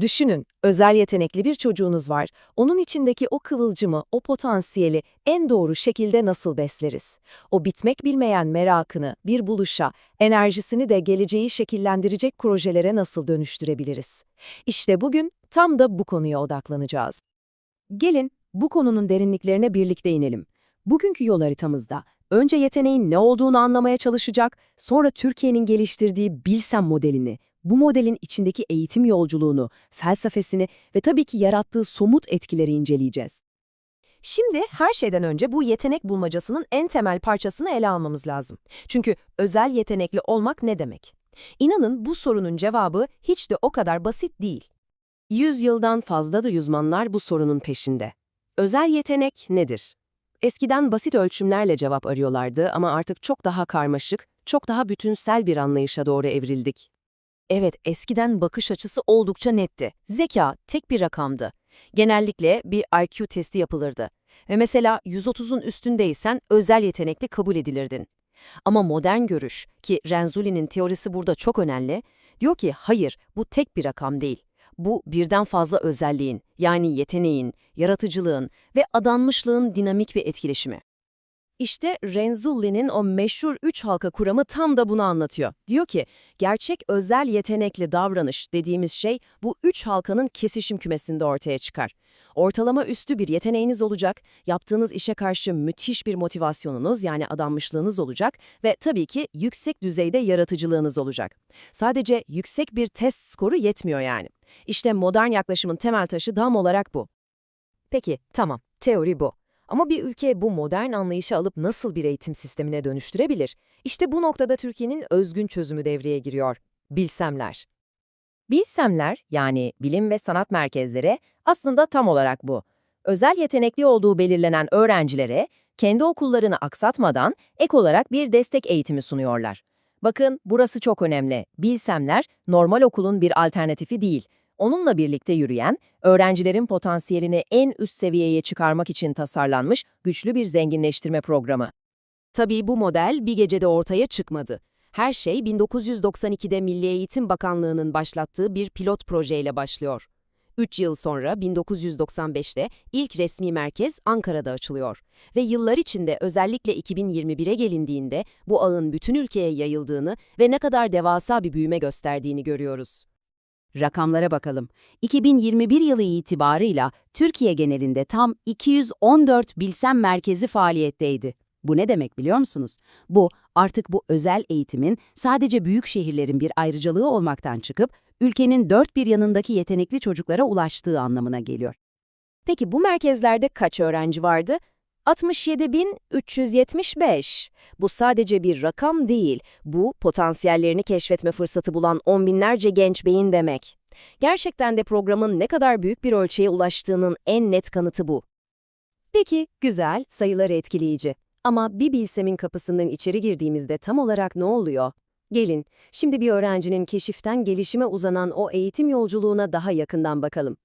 Düşünün, özel yetenekli bir çocuğunuz var. Onun içindeki o kıvılcımı, o potansiyeli en doğru şekilde nasıl besleriz? O bitmek bilmeyen merakını bir buluşa, enerjisini de geleceği şekillendirecek projelere nasıl dönüştürebiliriz? İşte bugün tam da bu konuya odaklanacağız. Gelin bu konunun derinliklerine birlikte inelim. Bugünkü yol haritamızda önce yeteneğin ne olduğunu anlamaya çalışacak, sonra Türkiye'nin geliştirdiği Bilsem modelini, bu modelin içindeki eğitim yolculuğunu, felsefesini ve tabii ki yarattığı somut etkileri inceleyeceğiz. Şimdi her şeyden önce bu yetenek bulmacasının en temel parçasını ele almamız lazım. Çünkü özel yetenekli olmak ne demek? İnanın bu sorunun cevabı hiç de o kadar basit değil. Yüzyıldan fazladır uzmanlar bu sorunun peşinde. Özel yetenek nedir? Eskiden basit ölçümlerle cevap arıyorlardı ama artık çok daha karmaşık, çok daha bütünsel bir anlayışa doğru evrildik. Evet, eskiden bakış açısı oldukça netti. Zeka tek bir rakamdı. Genellikle bir IQ testi yapılırdı. Ve mesela 130'un üstündeysen özel yetenekli kabul edilirdin. Ama modern görüş, ki Renzuli'nin teorisi burada çok önemli, diyor ki hayır, bu tek bir rakam değil. Bu birden fazla özelliğin, yani yeteneğin, yaratıcılığın ve adanmışlığın dinamik bir etkileşimi. İşte Renzulli'nin o meşhur üç halka kuramı tam da bunu anlatıyor. Diyor ki, gerçek özel yetenekli davranış dediğimiz şey bu üç halkanın kesişim kümesinde ortaya çıkar. Ortalama üstü bir yeteneğiniz olacak, yaptığınız işe karşı müthiş bir motivasyonunuz yani adanmışlığınız olacak ve tabii ki yüksek düzeyde yaratıcılığınız olacak. Sadece yüksek bir test skoru yetmiyor yani. İşte modern yaklaşımın temel taşı tam olarak bu. Peki, tamam, teori bu. Ama bir ülke bu modern anlayışı alıp nasıl bir eğitim sistemine dönüştürebilir? İşte bu noktada Türkiye'nin özgün çözümü devreye giriyor. Bilsemler. Bilsemler, yani bilim ve sanat merkezleri aslında tam olarak bu. Özel yetenekli olduğu belirlenen öğrencilere kendi okullarını aksatmadan ek olarak bir destek eğitimi sunuyorlar. Bakın burası çok önemli. Bilsemler normal okulun bir alternatifi değil. Onunla birlikte yürüyen, öğrencilerin potansiyelini en üst seviyeye çıkarmak için tasarlanmış güçlü bir zenginleştirme programı. Tabii bu model bir gecede ortaya çıkmadı. Her şey 1992'de Milli Eğitim Bakanlığı'nın başlattığı bir pilot projeyle başlıyor. 3 yıl sonra 1995'te ilk resmi merkez Ankara'da açılıyor. Ve yıllar içinde özellikle 2021'e gelindiğinde bu ağın bütün ülkeye yayıldığını ve ne kadar devasa bir büyüme gösterdiğini görüyoruz. Rakamlara bakalım. 2021 yılı itibarıyla Türkiye genelinde tam 214 bilsem merkezi faaliyetteydi. Bu ne demek biliyor musunuz? Bu artık bu özel eğitimin sadece büyük şehirlerin bir ayrıcalığı olmaktan çıkıp ülkenin dört bir yanındaki yetenekli çocuklara ulaştığı anlamına geliyor. Peki bu merkezlerde kaç öğrenci vardı? 67.375. Bu sadece bir rakam değil, bu potansiyellerini keşfetme fırsatı bulan on binlerce genç beyin demek. Gerçekten de programın ne kadar büyük bir ölçüye ulaştığının en net kanıtı bu. Peki, güzel, sayıları etkileyici. Ama bir bilsemin kapısından içeri girdiğimizde tam olarak ne oluyor? Gelin, şimdi bir öğrencinin keşiften gelişime uzanan o eğitim yolculuğuna daha yakından bakalım.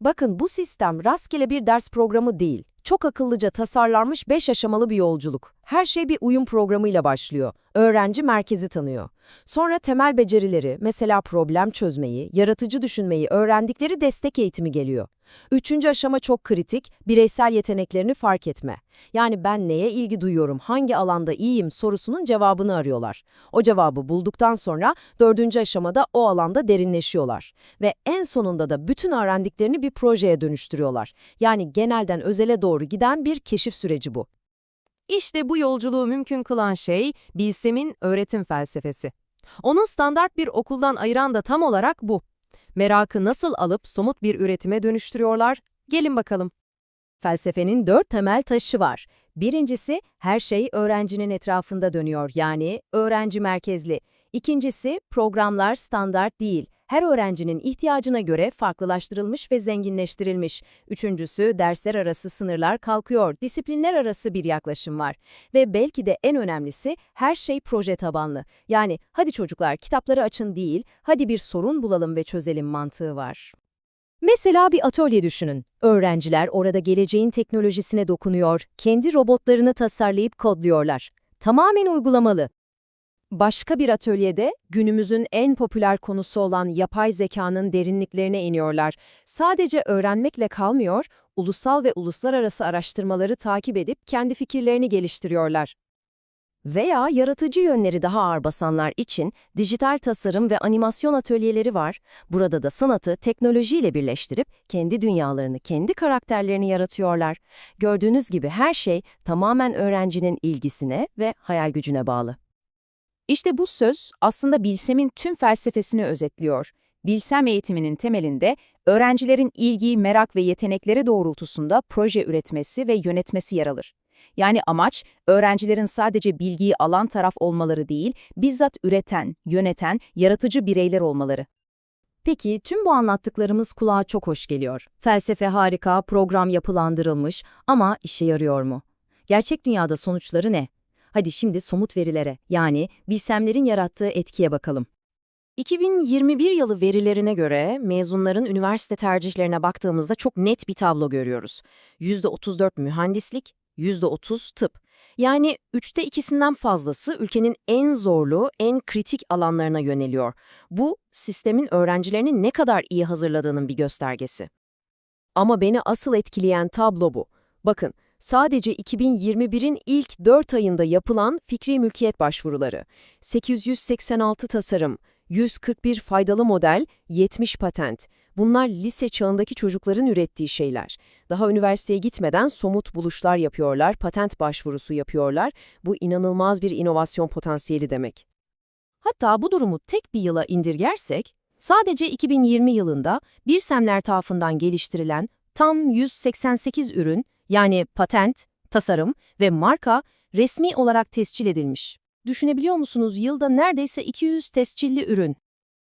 Bakın bu sistem rastgele bir ders programı değil. Çok akıllıca tasarlanmış 5 aşamalı bir yolculuk. Her şey bir uyum programıyla başlıyor. Öğrenci merkezi tanıyor. Sonra temel becerileri, mesela problem çözmeyi, yaratıcı düşünmeyi öğrendikleri destek eğitimi geliyor. Üçüncü aşama çok kritik, bireysel yeteneklerini fark etme. Yani ben neye ilgi duyuyorum, hangi alanda iyiyim sorusunun cevabını arıyorlar. O cevabı bulduktan sonra dördüncü aşamada o alanda derinleşiyorlar. Ve en sonunda da bütün öğrendiklerini bir projeye dönüştürüyorlar. Yani genelden özele doğru giden bir keşif süreci bu. İşte bu yolculuğu mümkün kılan şey Bilsem'in öğretim felsefesi. Onun standart bir okuldan ayıran da tam olarak bu. Merakı nasıl alıp somut bir üretime dönüştürüyorlar? Gelin bakalım. Felsefenin dört temel taşı var. Birincisi, her şey öğrencinin etrafında dönüyor yani öğrenci merkezli. İkincisi, programlar standart değil. Her öğrencinin ihtiyacına göre farklılaştırılmış ve zenginleştirilmiş. Üçüncüsü, dersler arası sınırlar kalkıyor, disiplinler arası bir yaklaşım var. Ve belki de en önemlisi, her şey proje tabanlı. Yani hadi çocuklar kitapları açın değil, hadi bir sorun bulalım ve çözelim mantığı var. Mesela bir atölye düşünün. Öğrenciler orada geleceğin teknolojisine dokunuyor, kendi robotlarını tasarlayıp kodluyorlar. Tamamen uygulamalı. Başka bir atölyede günümüzün en popüler konusu olan yapay zekanın derinliklerine iniyorlar. Sadece öğrenmekle kalmıyor, ulusal ve uluslararası araştırmaları takip edip kendi fikirlerini geliştiriyorlar. Veya yaratıcı yönleri daha ağır basanlar için dijital tasarım ve animasyon atölyeleri var. Burada da sanatı teknolojiyle birleştirip kendi dünyalarını, kendi karakterlerini yaratıyorlar. Gördüğünüz gibi her şey tamamen öğrencinin ilgisine ve hayal gücüne bağlı. İşte bu söz aslında bilsemin tüm felsefesini özetliyor. Bilsem eğitiminin temelinde öğrencilerin ilgi, merak ve yetenekleri doğrultusunda proje üretmesi ve yönetmesi yer alır. Yani amaç öğrencilerin sadece bilgiyi alan taraf olmaları değil, bizzat üreten, yöneten, yaratıcı bireyler olmaları. Peki tüm bu anlattıklarımız kulağa çok hoş geliyor. Felsefe harika, program yapılandırılmış ama işe yarıyor mu? Gerçek dünyada sonuçları ne? Hadi şimdi somut verilere, yani bilsemlerin yarattığı etkiye bakalım. 2021 yılı verilerine göre mezunların üniversite tercihlerine baktığımızda çok net bir tablo görüyoruz. %34 mühendislik, %30 tıp. Yani üçte ikisinden fazlası ülkenin en zorlu, en kritik alanlarına yöneliyor. Bu, sistemin öğrencilerini ne kadar iyi hazırladığının bir göstergesi. Ama beni asıl etkileyen tablo bu. Bakın, sadece 2021'in ilk 4 ayında yapılan fikri mülkiyet başvuruları, 886 tasarım, 141 faydalı model, 70 patent. Bunlar lise çağındaki çocukların ürettiği şeyler. Daha üniversiteye gitmeden somut buluşlar yapıyorlar, patent başvurusu yapıyorlar. Bu inanılmaz bir inovasyon potansiyeli demek. Hatta bu durumu tek bir yıla indirgersek, sadece 2020 yılında bir semler tarafından geliştirilen tam 188 ürün, yani patent, tasarım ve marka resmi olarak tescil edilmiş. Düşünebiliyor musunuz? Yılda neredeyse 200 tescilli ürün.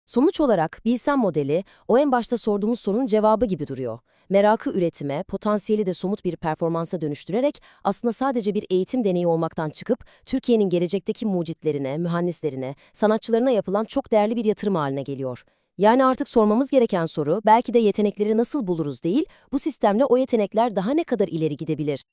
Sonuç olarak bilsem modeli o en başta sorduğumuz sorunun cevabı gibi duruyor. Merakı üretime, potansiyeli de somut bir performansa dönüştürerek aslında sadece bir eğitim deneyi olmaktan çıkıp Türkiye'nin gelecekteki mucitlerine, mühendislerine, sanatçılarına yapılan çok değerli bir yatırım haline geliyor. Yani artık sormamız gereken soru belki de yetenekleri nasıl buluruz değil, bu sistemle o yetenekler daha ne kadar ileri gidebilir?